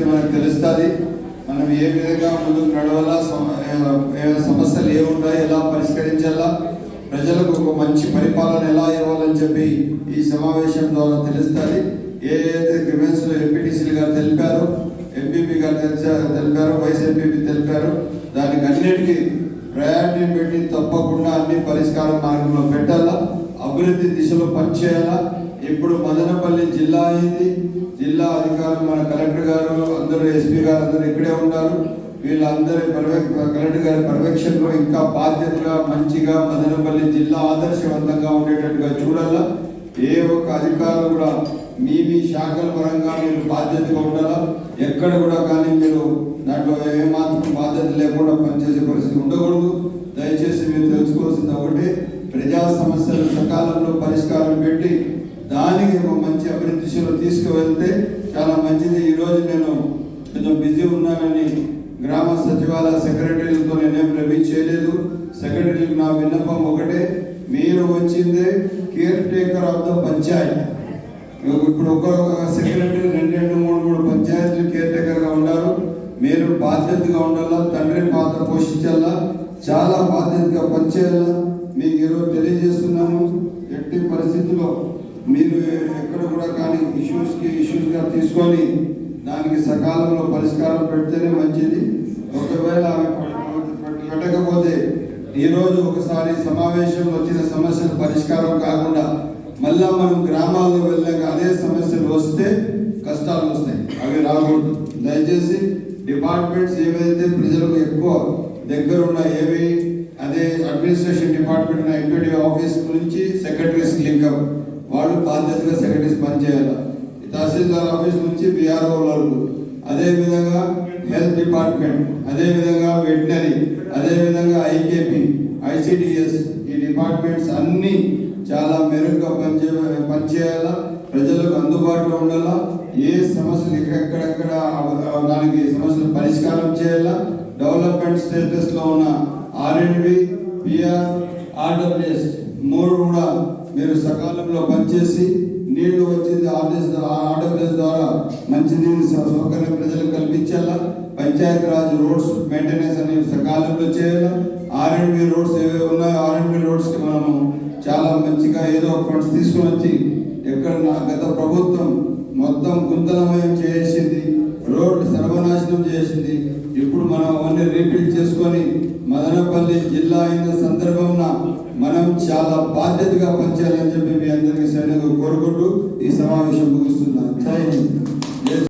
పరిస్థితి మనకు తెలుస్తుంది. మనం ఏ విధంగా ముందుకు నడవాలా సమ- ఏ సమస్యలు ఎలా పరిష్కరించాలా ప్రజలకు ఒక మంచి పరిపాలన ఎలా ఇవ్వాలని చెప్పి ఈ సమావేశం ద్వారా తెలుస్తుంది. ఏ అయితే ఎంపీటీసీలు గారు తెలిపారో ఎంపీపీ గారు తెలిపారో తెలిపారు వైస్ ఎంపీపీ తెలిపారు దానికి అన్నిటికీ ప్రయారిటీ పెట్టి తప్పకుండా అన్ని పరిష్కార మార్గంలో పెట్టాలా అభివృద్ధి దిశలో పనిచేయాలా ఇప్పుడు మదనపల్లి జిల్లా అయింది. జిల్లా అధికారులు మన కలెక్టర్ గారు అందరూ ఎస్పీ గారు అందరూ ఇక్కడే ఉన్నారు వీళ్ళందరి పర్వే కలెక్టర్ గారి పర్యవేక్షణలో ఇంకా బాధ్యతగా మంచిగా మదనపల్లి జిల్లా ఆదర్శవంతంగా ఉండేటట్టుగా చూడాలా. ఏ ఒక్క అధికారులు కూడా మీ మీ శాఖల పరంగా మీరు బాధ్యతగా ఉండాలా? ఎక్కడ కూడా కానీ మీరు దాంట్లో ఏమాత్రం బాధ్యత లేకుండా పనిచేసే పరిస్థితి ఉండకూడదు. దయచేసి మీరు తెలుసుకోవాల్సింది ఒకటి. ప్రజా సమస్యలు సకాలంలో పరిష్కారం పెట్టి దానికి మంచి అభివృద్ధి దిశలో తీసుకువెళ్తే చాలా మంచిది. ఈరోజు నేను కొంచెం బిజీ ఉన్నానని గ్రామ సచివాలయ సెక్రటరీలతో నేనేం రవి చేయలేదు. సెక్రటరీలకు నా విన్నపం ఒకటే మీరు వచ్చిందే care taker of the panchayat. ఇప్పుడు ఒక్కొక్క సెక్రటరీ రెండు రెండు మూడు మూడు పంచాయతీలు కేర్ టేకర్గా ఉన్నారు మీరు బాధ్యతగా ఉండాలా? తండ్రి పాత్ర పోషించాలా? చాలా బాధ్యతగా పనిచేయాలా? మీకు ఈరోజు తెలియజేస్తున్నాము ఎట్టి పరిస్థితుల్లో మీరు ఎక్కడ కూడా కానీ ఇష్యూస్కి ఇష్యూస్గా తీసుకొని దానికి సకాలంలో పరిష్కారం పెడితేనే మంచిది. ఒకవేళ అవి పెట్టకపోతే ఈ రోజు ఒకసారి సమావేశంలో వచ్చిన సమస్యలు పరిష్కారం కాకుండా మళ్ళా మనం గ్రామాల్లో వెళ్ళాక అదే సమస్యలు వస్తే కష్టాలు వస్తాయి. అవి రాకూడదు. దయచేసి డిపార్ట్మెంట్స్ ఏవైతే ప్రజలకు ఎక్కువ దగ్గర ఉన్న ఏవి అదే అడ్మినిస్ట్రేషన్ డిపార్ట్మెంట్ ఉన్న ఎంపీడీ ఆఫీస్ నుంచి సెక్రటరీస్ లింకప్ వాళ్ళు బాధ్యతగా సెక్రటరీస్ పనిచేయాలి. తహసీల్దార్ ఆఫీస్ నుంచి బీఆర్ఓ వరకు. అదేవిధంగా హెల్త్ డిపార్ట్మెంట్ అదేవిధంగా వెటనరీ అదేవిధంగా ఐకేపీ ఐసిడిఎస్ ఈ డిపార్ట్మెంట్స్ అన్నీ చాలా మెరుగ్గా పనిచే పనిచేయాలా. ప్రజలకు అందుబాటులో ఉండాలా. ఏ సమస్యలు ఎక్కడెక్కడ దానికి సమస్యలు పరిష్కారం చేయాలా. డెవలప్మెంట్ స్టేటస్లో ఉన్న ఆర్ఎండ్బి పిఆర్ ఆర్డబ్ల్యూఎస్ మూడు కూడా మీరు సకాలంలో పనిచేసి నీళ్ళు వచ్చింది ఆర్డీఎస్ ఆర్డబ్ల్యూఎస్ ద్వారా మంచి నీళ్ళు సౌ- సౌకర్యం ప్రజలకు కల్పించాలా పంచాయత్ రాజ్ రోడ్స్ మెయింటెనెన్స్ అనేవి సకాలంలో చేయాలా? ఆర్ఎండ్బి రోడ్స్ ఏవే ఉన్నాయో ఆర్ అండ్ బి రోడ్స్కి మనము చాలా మంచిగా ఏదో ఒక ఫండ్స్ తీసుకుని వచ్చి ఎక్కడ గత ప్రభుత్వం మొత్తం గుంతలమయం చేసింది రోడ్లు సర్వనాశనం చేసింది. ఇప్పుడు మనం అవన్నీ రీబిల్డ్ చేసుకొని మదనపల్లి జిల్లా అయిన సందర్భం చాలా బాధ్యతగా పనిచేయాలని చెప్పి మీ అందరికీ సరైన కోరుకుంటూ ఈ సమావేశం ముగిస్తున్నాను.